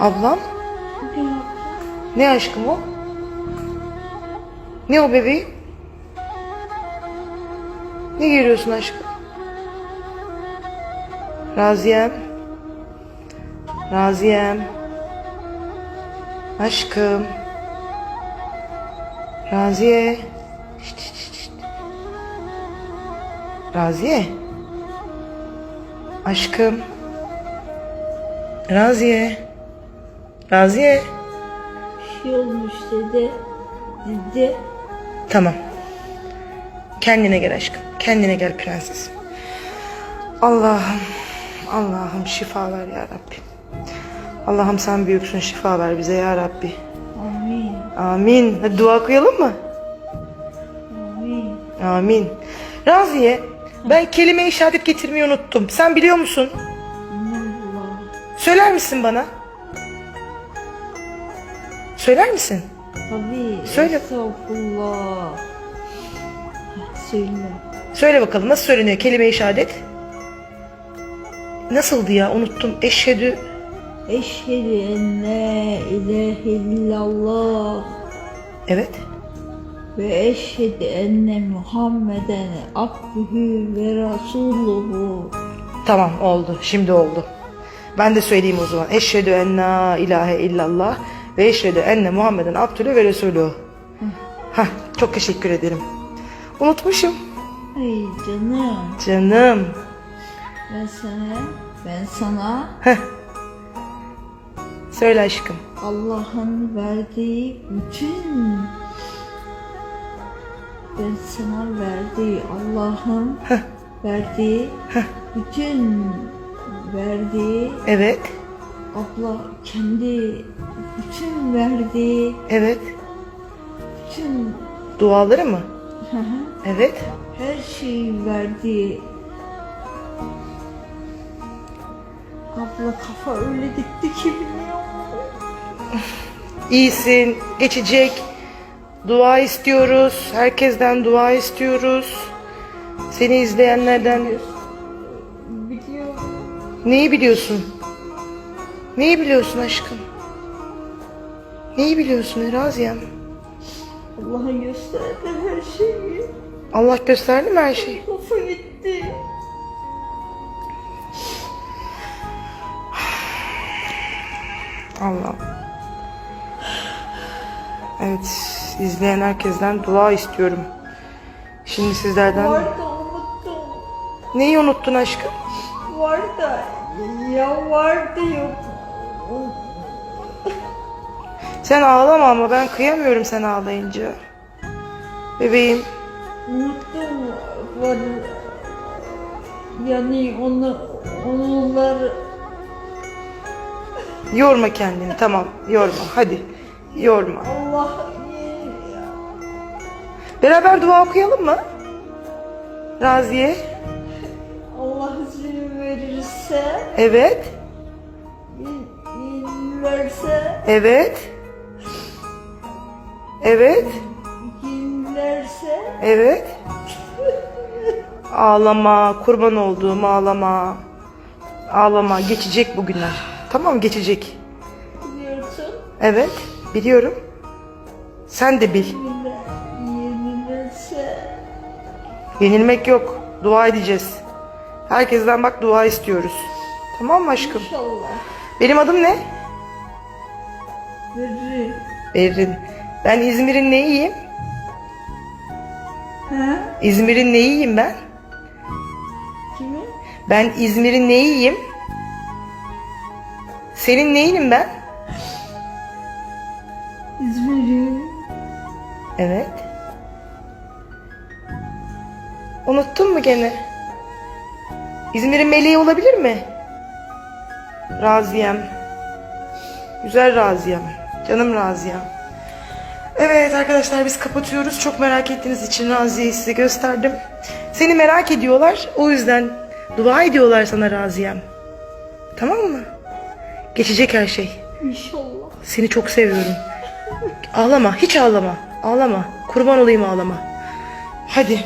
Ablam? Ne aşkım o? Ne o bebeğim? Ne geliyorsun aşkım? Raziyem. Raziyem. Aşkım. Raziye. Şşt, şşt, şşt. Raziye. Aşkım. Raziye. Raziye. Bir şey olmuş dedi. Dedi. Tamam. Kendine gel aşkım. Kendine gel prenses. Allah'ım. Allah'ım şifa ver ya Rabbi. Allah'ım sen büyüksün şifa ver bize ya Rabbi. Amin. Amin. Hadi dua okuyalım mı? Amin. Amin. Raziye ben kelime-i şehadet getirmeyi unuttum. Sen biliyor musun? Söyler misin bana? Söyler misin? Tabii. Söyle. Estağfurullah. Söyle. Söyle bakalım nasıl söyleniyor kelime-i şehadet? Nasıldı ya unuttum. Eşhedü. Eşhedü en la ilahe illallah Evet. ve eşhedü enne Muhammeden abdühü ve rasuluhu. Tamam oldu. Şimdi oldu. Ben de söyleyeyim o zaman. Eşhedü en la ilahe illallah ve eşhedü enne Muhammeden abdülü ve resulü. Hah, çok teşekkür ederim. Unutmuşum. Ay canım. Canım. Ben sana, ben sana Heh. Söyle aşkım. Allah'ın verdiği bütün ben sana verdiği Allah'ın verdiği bütün verdiği Evet. Abla kendi bütün verdiği Evet. bütün Duaları mı? hı hı, Evet. her şeyi verdiği abla kafa öyle gitti ki biliyor musun? İyisin. Geçecek. Dua istiyoruz. Herkesten dua istiyoruz. Seni izleyenlerden Biliyorum. neyi biliyorsun? Neyi biliyorsun aşkım? Neyi biliyorsun Eraziyem? Allah'a gösterdi her şeyi. Allah gösterdi mi her şeyi? Kafa gitti. Allah. Evet, izleyen herkesten dua istiyorum. Şimdi sizlerden... Var da unuttum. Neyi unuttun aşkım? Var da ya vardı yok. Sen ağlama ama ben kıyamıyorum sen ağlayınca. Bebeğim, Unuttum var. Yani onu onlar yorma kendini tamam, yorma hadi. Yorma. Allah Beraber dua okuyalım mı? Raziye. Allah izin verirse Evet, evet. Evet, izin evet. Ağlama, kurban olduğum ağlama. Ağlama, geçecek bu günler. Tamam geçecek. diyorsun. Evet, biliyorum. Sen de bil. Yenilirse Yenilmek yok. Dua edeceğiz. Herkesten bak dua istiyoruz. Tamam mı aşkım? inşallah Benim adım ne? Verir. Berrin. Ben İzmir'in neyiyim? Ha? İzmir'in neyiyim ben? Kimi? Ben İzmir'in neyiyim? Senin neyinim ben? İzmir'in Evet. Unuttun mu gene? İzmir'in meleği olabilir mi? Raziyem. Güzel Raziyem. Canım Raziyem. Evet arkadaşlar biz kapatıyoruz. Çok merak ettiğiniz için Raziye'yi size gösterdim. Seni merak ediyorlar. O yüzden dua ediyorlar sana Raziyem. Tamam mı? Geçecek her şey. inşallah. Seni çok seviyorum. Ağlama, hiç ağlama. Ağlama. Kurban olayım ağlama. Hadi.